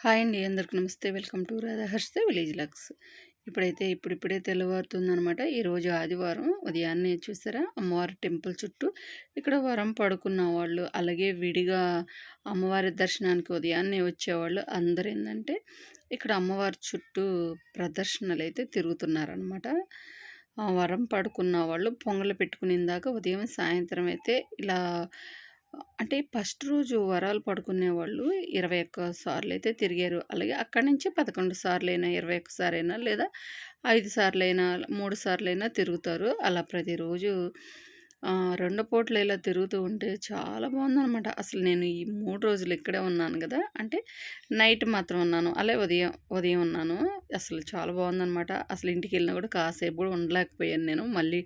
Hi అండి అందరికి నమస్తే. Welcome to Radhaharsha village looks. ఇప్పుడైతే ఇప్పుడిప్పుడే తెల్లవారుతుందనమాట ఈరోజు ఆదివారం ఉదయాన్నే చూసారా? అమ్మవారి టెంపుల్ చుట్టూ ఇక్కడ వరం పడుకున్న వాళ్ళు అలాగే విడిగా అమ్మవారి దర్శనానికి ఉదయాన్నే వచ్చేవాళ్ళు అందరు ఏంటంటే ఇక్కడ అమ్మవారి చుట్టూ ప్రదర్శనలు అయితే తిరుగుతున్నారనమాట వరం పడుకున్న వాళ్ళు పొంగలు పెట్టుకునేదాకా ఉదయం సాయంత్రం అయితే ఇలా అంటే ఫస్ట్ రోజు వరాలు పడుకునే వాళ్ళు ఇరవై ఒక్క సార్లు అయితే తిరిగారు. అలాగే అక్కడి నుంచి పదకొండు సార్లైనా ఇరవై ఒక్క సారైనా లేదా ఐదు సార్లైనా మూడు సార్లైనా తిరుగుతారు. అలా ప్రతిరోజు రెండు పూటలు ఇలా తిరుగుతూ ఉంటే చాలా బాగుందనమాట అసలు నేను ఈ మూడు రోజులు ఇక్కడే ఉన్నాను కదా. అంటే నైట్ మాత్రం ఉన్నాను అలాగే ఉదయం ఉదయం ఉన్నాను. అసలు చాలా బాగుందనమాట అసలు ఇంటికి వెళ్ళినా కూడా కాసేపు కూడా ఉండలేకపోయాను నేను. మళ్ళీ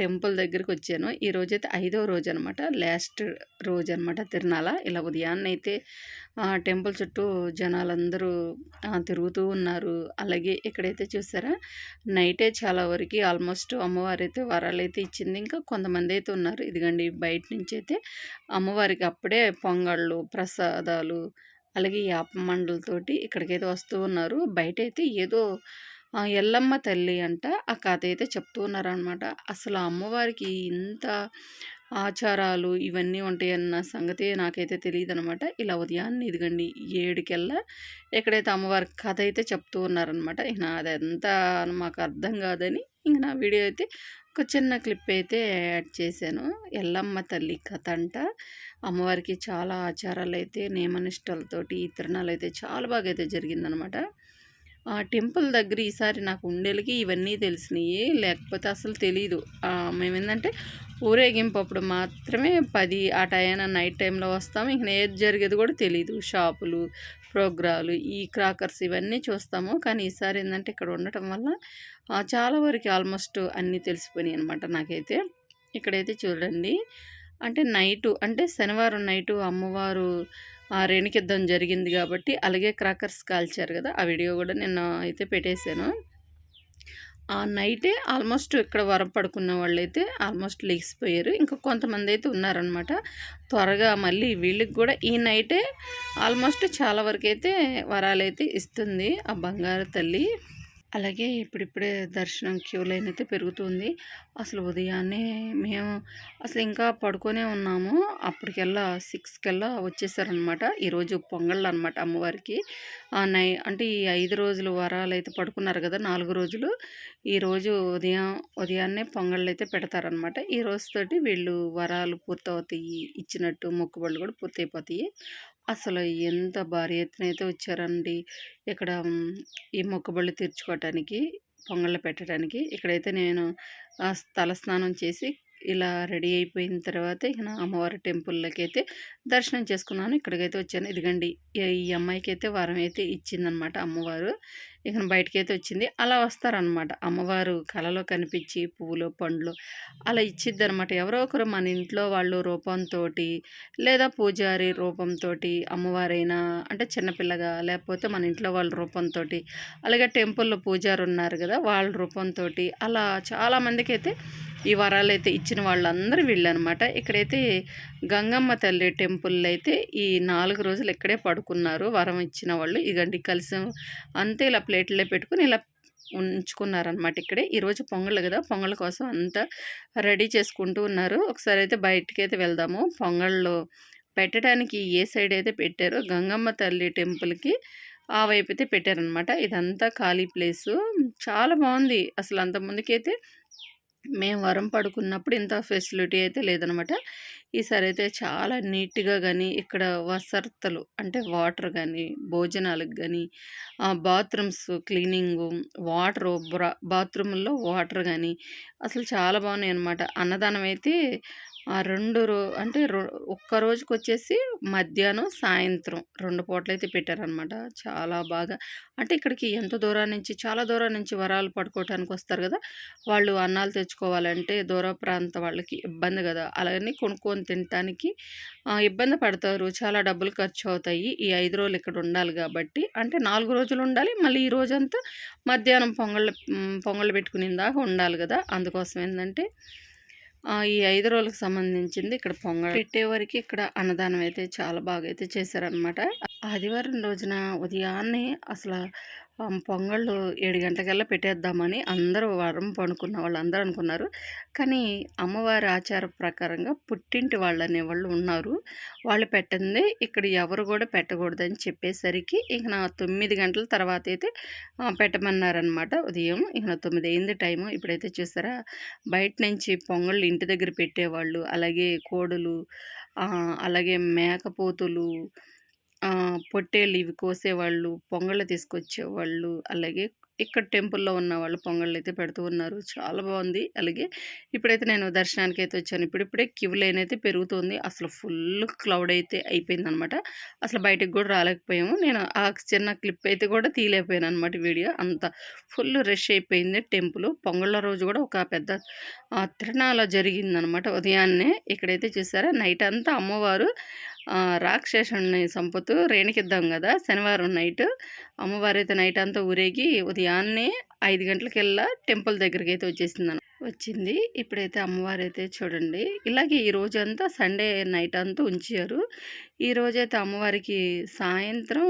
టెంపుల్ దగ్గరికి వచ్చాను ఈ రోజైతే ఐదో రోజు అనమాట లాస్ట్ రోజు అనమాట తిరునాల ఇలా ఉదయాన్నైతే టెంపుల్ చుట్టూ జనాలందరూ తిరుగుతూ ఉన్నారు. అలాగే ఇక్కడైతే చూసారా నైటే చాలా వరకు ఆల్మోస్ట్ అమ్మవారి అయితే వరాలు అయితే ఇచ్చింది. ఇంకా కొంతమంది అయితే ఉన్నారు. ఇదిగండి బయట నుంచి అయితే అమ్మవారికి అప్పుడే పొంగళ్ళు ప్రసాదాలు అలాగే యాప మండలతోటి ఇక్కడికైతే వస్తూ ఉన్నారు. బయట అయితే ఏదో ఎల్లమ్మ తల్లి అంట ఆ కథ అయితే చెప్తూ ఉన్నారనమాట అసలు అమ్మవారికి ఇంత ఆచారాలు ఇవన్నీ ఉంటాయన్న సంగతి నాకైతే తెలియదు అనమాట ఇలా ఉదయాన్నే ఇదిగండి ఏడుకెల్లా ఎక్కడైతే అమ్మవారి కథ అయితే చెప్తూ ఉన్నారనమాట ఇక అదంతా మాకు అర్థం కాదని ఇంక నా వీడియో అయితే ఒక చిన్న క్లిప్ అయితే యాడ్ చేశాను. ఎల్లమ్మ తల్లి కథ అంట. అమ్మవారికి చాలా ఆచారాలు అయితే నియమనిష్టలతోటి ఈ తిరణాలు అయితే చాలా బాగా అయితే జరిగిందనమాట ఆ టెంపుల్ దగ్గర ఈసారి నాకు ఉండేలకి ఇవన్నీ తెలిసినాయి లేకపోతే అసలు తెలీదు. మేము ఏంటంటే ఊరేగింపు అప్పుడు మాత్రమే పది ఆ టైన నైట్ టైంలో వస్తాము ఇంక ఏది జరిగేది కూడా తెలియదు షాపులు ప్రోగ్రాలు ఈ క్రాకర్స్ ఇవన్నీ చూస్తాము. కానీ ఈసారి ఏంటంటే ఇక్కడ ఉండటం వల్ల చాలా వరకు ఆల్మోస్ట్ అన్నీ తెలిసిపోయినాయి అనమాట నాకైతే. ఇక్కడైతే చూడండి. అంటే నైటు అంటే శనివారం నైటు అమ్మవారు రేణుకిద్దం జరిగింది కాబట్టి అలాగే క్రాకర్స్ కాల్చారు కదా ఆ వీడియో కూడా నిన్న అయితే పెట్టేశాను. ఆ నైటే ఆల్మోస్ట్ ఇక్కడ వరం పడుకున్న వాళ్ళు అయితే ఆల్మోస్ట్ లేచిపోయారు. ఇంకా కొంతమంది అయితే ఉన్నారనమాట త్వరగా మళ్ళీ వీళ్ళకి కూడా ఈ నైటే ఆల్మోస్ట్ చాలా వరకు అయితే వరాలైతే ఇస్తుంది ఆ బంగారు తల్లి. అలాగే ఇప్పుడిప్పుడే దర్శనం క్యూ లైన్ అయితే పెరుగుతుంది. అసలు ఉదయాన్నే మేము అసలు ఇంకా పడుకొనే ఉన్నాము. అప్పటికెల్లా సిక్స్కెల్లా వచ్చేసారనమాట ఈరోజు పొంగళ్ళు అనమాట అమ్మవారికి. నై అంటే ఈ ఐదు రోజులు వరాలు అయితే పడుకున్నారు కదా నాలుగు రోజులు. ఈరోజు ఉదయం ఉదయాన్నే పొంగళ్ళు అయితే పెడతారనమాట ఈ రోజుతోటి వీళ్ళు వరాలు పూర్తవుతాయి ఇచ్చినట్టు మొక్కుబళ్ళు కూడా పూర్తయిపోతాయి. అసలు ఎంత భారీ ఎత్తున అయితే వచ్చారండి. ఇక్కడ ఈ మొక్కబళ్ళు తీర్చుకోవటానికి పొంగళ్ళు పెట్టడానికి ఇక్కడైతే నేను తలస్నానం చేసి ఇలా రెడీ అయిపోయిన తర్వాత ఇక నా అమ్మవారి టెంపుల్లోకి అయితే దర్శనం చేసుకున్నాను. ఇక్కడికైతే వచ్చాను. ఇదిగండి ఈ అమ్మాయికి అయితే వరం అయితే ఇచ్చిందనమాట అమ్మవారు. ఇక బయటకి అయితే వచ్చింది. అలా వస్తారనమాట. అమ్మవారు కళలో కనిపించి పువ్వులు పండ్లు అలా ఇచ్చిద్ది అనమాట ఎవరో ఒకరు మన ఇంట్లో వాళ్ళు రూపంతో లేదా పూజారి రూపంతో అమ్మవారైనా అంటే చిన్నపిల్లగా లేకపోతే మన ఇంట్లో వాళ్ళ రూపంతో అలాగే టెంపుల్లో పూజారు ఉన్నారు కదా వాళ్ళ రూపంతో అలా చాలామందికి అయితే ఈ వరాలు అయితే ఇచ్చిన వాళ్ళందరూ వీళ్ళనమాట. ఇక్కడైతే గంగమ్మ తల్లి టెంపుల్ అయితే ఈ నాలుగు రోజులు ఇక్కడే పడుకున్నారు. వరం ఇచ్చిన వాళ్ళు. ఇదండి కలిసి. అంతే ఇలా ప్లేట్లో పెట్టుకుని ఇలా ఉంచుకున్నారనమాట ఇక్కడే. ఈరోజు పొంగల్ కదా పొంగల్ కోసం అంతా రెడీ చేసుకుంటూ ఉన్నారు. ఒకసారి అయితే బయటికి అయితే వెళ్దాము. పొంగళ్ళు పెట్టడానికి ఏ సైడ్ అయితే పెట్టారో గంగమ్మ తల్లి టెంపుల్కి ఆ వైపు అయితే పెట్టారనమాట ఇదంతా ఖాళీ ప్లేసు. చాలా బాగుంది. అసలు అంత ముందుకైతే మేము వరం పడుకున్నప్పుడు ఇంత ఫెసిలిటీ అయితే లేదనమాట. ఈసారి అయితే చాలా నీట్గా కానీ ఇక్కడ వసర్తలు అంటే వాటర్ కానీ భోజనాలకు కానీ బాత్రూమ్స్ క్లీనింగు వాటరు బాత్రూముల్లో వాటర్ కానీ అసలు చాలా బాగున్నాయి అనమాట అన్నదానం అయితే రెండు రో అంటే రో ఒక్క రోజుకి వచ్చేసి మధ్యాహ్నం సాయంత్రం రెండు పూటలు అయితే పెట్టారనమాట చాలా బాగా. అంటే ఇక్కడికి ఎంత దూరం నుంచి చాలా దూరం నుంచి వరాలు పడుకోవటానికి వస్తారు కదా? వాళ్ళు అన్నాలు తెచ్చుకోవాలంటే దూర ప్రాంత వాళ్ళకి ఇబ్బంది కదా? అలాగని కొనుక్కొని తినటానికి ఇబ్బంది పడతారు. చాలా డబ్బులు ఖర్చు అవుతాయి. ఈ ఐదు రోజులు ఇక్కడ ఉండాలి కాబట్టి. అంటే నాలుగు రోజులు ఉండాలి. మళ్ళీ ఈ రోజంతా మధ్యాహ్నం పొంగళ్ళు పొంగళ్ళు పెట్టుకునే దాకా ఉండాలి కదా? అందుకోసం ఏంటంటే ఈ ఐదు రోజులకు సంబంధించింది ఇక్కడ పొంగల్ పెట్టేవరకి ఇక్కడ అన్నదానం అయితే చాలా బాగా అయితే చేశారనమాట. ఆదివారం రోజున ఉదయాన్నే అసలు పొంగళ్ళు ఏడు గంటలకల్లా పెట్టేద్దామని అందరూ వరం పనుకున్న వాళ్ళందరూ అనుకున్నారు. కానీ అమ్మవారి ఆచార ప్రకారంగా పుట్టింటి వాళ్ళనేవాళ్ళు ఉన్నారు. వాళ్ళు పెట్టందే ఇక్కడ ఎవరు కూడా పెట్టకూడదని చెప్పేసరికి ఇక నా తొమ్మిది గంటల తర్వాత అయితే పెట్టమన్నారనమాట ఉదయం. ఇక నా తొమ్మిది అయింది టైము. ఇప్పుడైతే చూసారా బయట నుంచి పొంగళ్ళు ఇంటి దగ్గర పెట్టేవాళ్ళు, అలాగే కోడులు అలాగే మేకపోతులు పొట్టేళ్ళు ఇవి కోసేవాళ్ళు, పొంగళ్ళు తీసుకొచ్చేవాళ్ళు, అలాగే ఇక్కడ టెంపుల్‌లో ఉన్న వాళ్ళు పొంగళ్ళు అయితే పెడుతూ ఉన్నారు. చాలా బాగుంది అలాగే ఇప్పుడైతే నేను దర్శనానికి అయితే వచ్చాను. ఇప్పుడిప్పుడే క్యూ లైన్ అయితే పెరుగుతుంది. అసలు ఫుల్ క్లౌడ్ అయితే అయిపోయిందనమాట. అసలు బయటకు కూడా రాలేకపోయాము. నేను ఆ చిన్న క్లిప్ అయితే కూడా తీయలేకపోయాననమాట వీడియో. అంత ఫుల్ రష్ అయిపోయింది టెంపులు. పొంగళ్ళ రోజు కూడా ఒక పెద్ద తిరణాల జరిగిందనమాట ఉదయాన్నే. ఇక్కడైతే చూసారా నైట్ అంతా అమ్మవారు రాక్షసుని రాక్షసుడిని సంపుతూ రేణికిద్దాం కదా శనివారం నైటు అమ్మవారైతే నైట్ అంతా ఊరేగి ఉదయాన్నే 5 గంటలకల్లా టెంపుల్ దగ్గరికి అయితే వచ్చేసింది వచ్చింది. ఇప్పుడైతే అమ్మవారైతే చూడండి ఇలాగే ఈ రోజంతా సండే నైట్ అంతా ఉంచారు. ఈరోజైతే అమ్మవారికి సాయంత్రం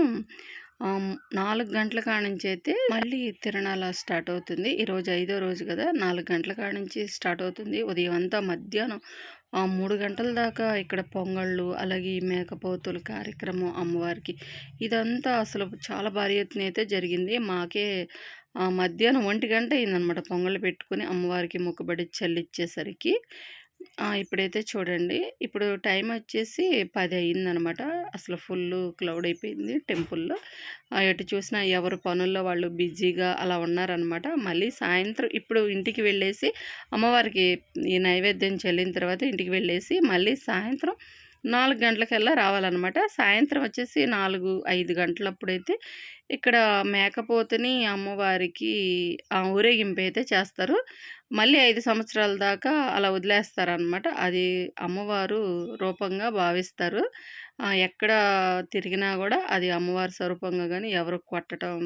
నాలుగు గంటల కాడ నుంచి అయితే మళ్ళీ తిరణాల స్టార్ట్ అవుతుంది. ఈరోజు ఐదో రోజు కదా నాలుగు గంటల కాడ నుంచి స్టార్ట్ అవుతుంది. ఉదయం అంతా మధ్యాహ్నం మూడు గంటల దాకా ఇక్కడ పొంగళ్ళు, అలాగే ఈ మేకపోతుల కార్యక్రమం అమ్మవారికి ఇదంతా అసలు చాలా భారీ ఎత్తున అయితే జరిగింది. మాకే మధ్యాహ్నం ఒంటి గంట అయిందనమాట పొంగళ్ళు పెట్టుకుని అమ్మవారికి మొక్కుబడి చెల్లిచ్చేసరికి. ఇప్పుడైతే చూడండి ఇప్పుడు టైం వచ్చేసి పది అయిందనమాట. అసలు ఫుల్లు క్లౌడ్ అయిపోయింది టెంపుల్‌లో. ఎటు చూసినా ఎవరు పనుల్లో వాళ్ళు బిజీగా అలా ఉన్నారనమాట. మళ్ళీ సాయంత్రం ఇప్పుడు ఇంటికి వెళ్ళేసి అమ్మవారికి ఈ నైవేద్యం చెల్లిన తర్వాత ఇంటికి వెళ్ళేసి మళ్ళీ సాయంత్రం నాలుగు గంటలకల్లా రావాలనమాట. సాయంత్రం వచ్చేసి 4, 5 గంటలప్పుడైతే ఇక్కడ మేకపోతని అమ్మవారికి ఊరేగింపు అయితే చేస్తారు. మళ్ళీ ఐదు సంవత్సరాల దాకా అలా వదిలేస్తారనమాట. అది అమ్మవారు రూపంగా భావిస్తారు. ఎక్కడ తిరిగినా కూడా అది అమ్మవారి స్వరూపంగా కానీ ఎవరు కొట్టడం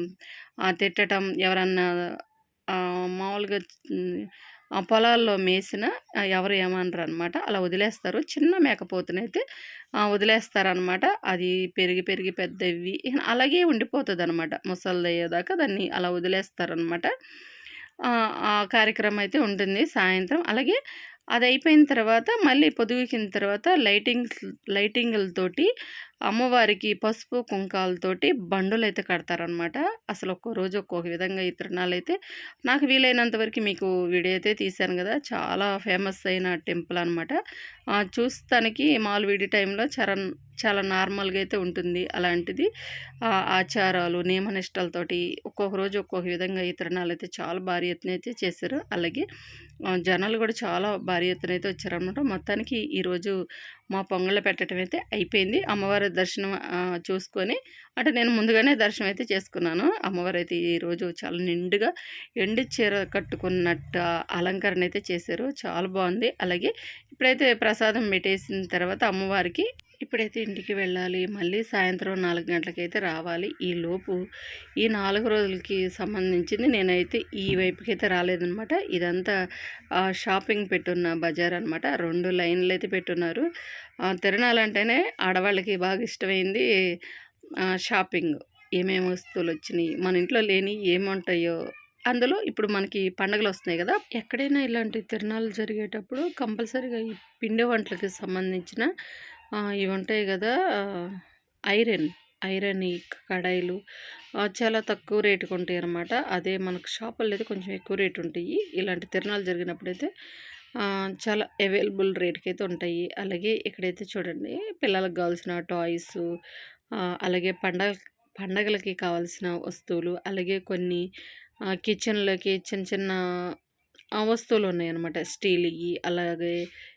తిట్టడం తిట్టటం ఎవరన్నా మామూలుగా ఆ పొలాల్లో మేసిన ఎవరు ఏమనరు అనమాట అలా వదిలేస్తారు. చిన్న మేకపోతునైతే వదిలేస్తారనమాట. అది పెరిగి పెరిగి పెద్దవి అలాగే ఉండిపోతుంది అనమాట ముసలిదయ్యేదాకా దాన్ని అలా వదిలేస్తారనమాట. ఆ కార్యక్రమం అయితే ఉంటుంది సాయంత్రం. అలాగే అది అయిపోయిన తర్వాత మళ్ళీ పొదుగుకిన తర్వాత లైటింగ్స్ లైటింగులతోటి అమ్మవారికి పసుపు, కుంకాలతోటి బండులైతే కడతారనమాట. అసలు ఒక్కో రోజు ఒక్కొక్క విధంగా ఈ తిరణాలైతే నాకు వీలైనంత వరకు మీకు వీడియో అయితే తీశాను కదా చాలా ఫేమస్ అయిన టెంపుల్ అనమాట. చూస్తానికి మాల్వీడి విడి టైంలో చరణ్ చాలా నార్మల్‌గా అయితే ఉంటుంది. అలాంటిది ఆచారాలు, నియమనిష్టలతోటి ఒక్కొక్క రోజు ఒక్కొక్క విధంగా ఈ అయితే చాలా భారీ ఎత్తున అయితే చేశారు. అలాగే జనాలు కూడా చాలా భారీ ఎత్తున అయితే వచ్చారనమాట. మొత్తానికి ఈరోజు మా పొంగళ్ళు పెట్టడం అయితే అయిపోయింది. అమ్మవారి దర్శనం చూసుకొని అంటే నేను ముందుగానే దర్శనం అయితే చేసుకున్నాను. అమ్మవారు అయితే ఈరోజు చాలా నిండుగా ఎండు చీర కట్టుకున్నట్టు అలంకరణ అయితే చేశారు. చాలా బాగుంది అలాగే ఇప్పుడైతే ప్రసాదం పెట్టేసిన తర్వాత అమ్మవారికి ఇప్పుడైతే ఇంటికి వెళ్ళాలి. మళ్ళీ సాయంత్రం నాలుగు గంటలకైతే రావాలి. ఈలోపు ఈ నాలుగు రోజులకి సంబంధించింది నేనైతే ఈ వైపుకైతే రాలేదనమాట. ఇదంతా షాపింగ్ పెట్టున్న బజార్ అనమాట. రెండు లైన్లు అయితే పెట్టున్నారు. ఆహ్, తిరణాలంటేనే ఆడవాళ్ళకి బాగా ఇష్టమైంది షాపింగ్. ఏమేమి వస్తువులు వచ్చినాయి మన ఇంట్లో లేని ఏముంటాయో అందులో ఇప్పుడు మనకి పండగలొస్తున్నాయి కదా ఎక్కడైనా ఇలాంటి తిరణాలు జరిగేటప్పుడు కంపల్సరీగా ఈ పిండి వంటలకి సంబంధించిన ఇవి ఉంటాయి కదా ఐరన్, ఐరన్ ఈ కడాయిలు చాలా తక్కువ రేటుకు ఉంటాయి అన్నమాట అదే మనకు షాపుల్లో అయితే కొంచెం ఎక్కువ రేటు ఉంటాయి. ఇలాంటి తిరణాలు జరిగినప్పుడైతే చాలా అవైలబుల్ రేట్‌కైతే ఉంటాయి. అలాగే ఇక్కడైతే చూడండి పిల్లలకు కావాల్సిన టాయ్స్ అలాగే పండగ పండగలకి కావాల్సిన వస్తువులు, అలాగే కొన్ని కిచెన్‌లోకి చిన్న చిన్న వస్తువులు ఉన్నాయన్నమాట స్టీలివి అలాగే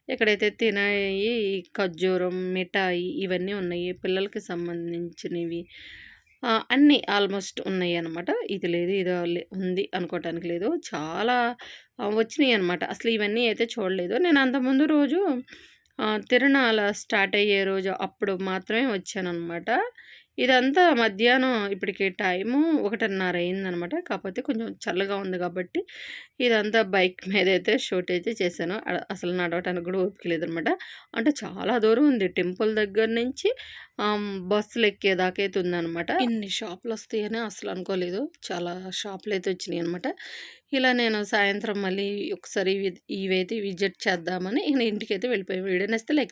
ఇక్కడైతే తినాయి ఖర్జూరం, మిఠాయి ఇవన్నీ ఉన్నాయి. పిల్లలకి సంబంధించినవి అన్నీ ఆల్మోస్ట్ ఉన్నాయి అనమాట ఇది లేదు, ఇది ఉంది అనుకోవటానికి లేదు. చాలా వచ్చినాయి అనమాట అసలు ఇవన్నీ అయితే చూడలేదు. నేను అంతకుముందు రోజు ఆహ్, తిరణాల స్టార్ట్ అయ్యే రోజు అప్పుడు మాత్రమే వచ్చాననమాట. ఇదంతా మధ్యాహ్నం ఇప్పటికి టైము ఒకటిన్నర అయిందనమాట. కాకపోతే కొంచెం చల్లగా ఉంది కాబట్టి ఇదంతా బైక్ మీద అయితే షూట్ అయితే చేశాను. అసలు నడవటానికి కూడా ఓపిక లేదనమాట. అంటే చాలా దూరం ఉంది. టెంపుల్ దగ్గర నుంచి బస్సులు ఎక్కేదాకా అయితే ఉందనమాట. ఇన్ని షాపులు వస్తాయని అసలు అనుకోలేదు. చాలా షాపులు అయితే వచ్చినాయి అనమాట. ఇలా నేను సాయంత్రం మళ్ళీ ఒకసారి ఇవి- ఇవైతే విజిట్ చేద్దామని నేను ఇంటికి అయితే వెళ్ళిపోయాను. Video నేస్తే like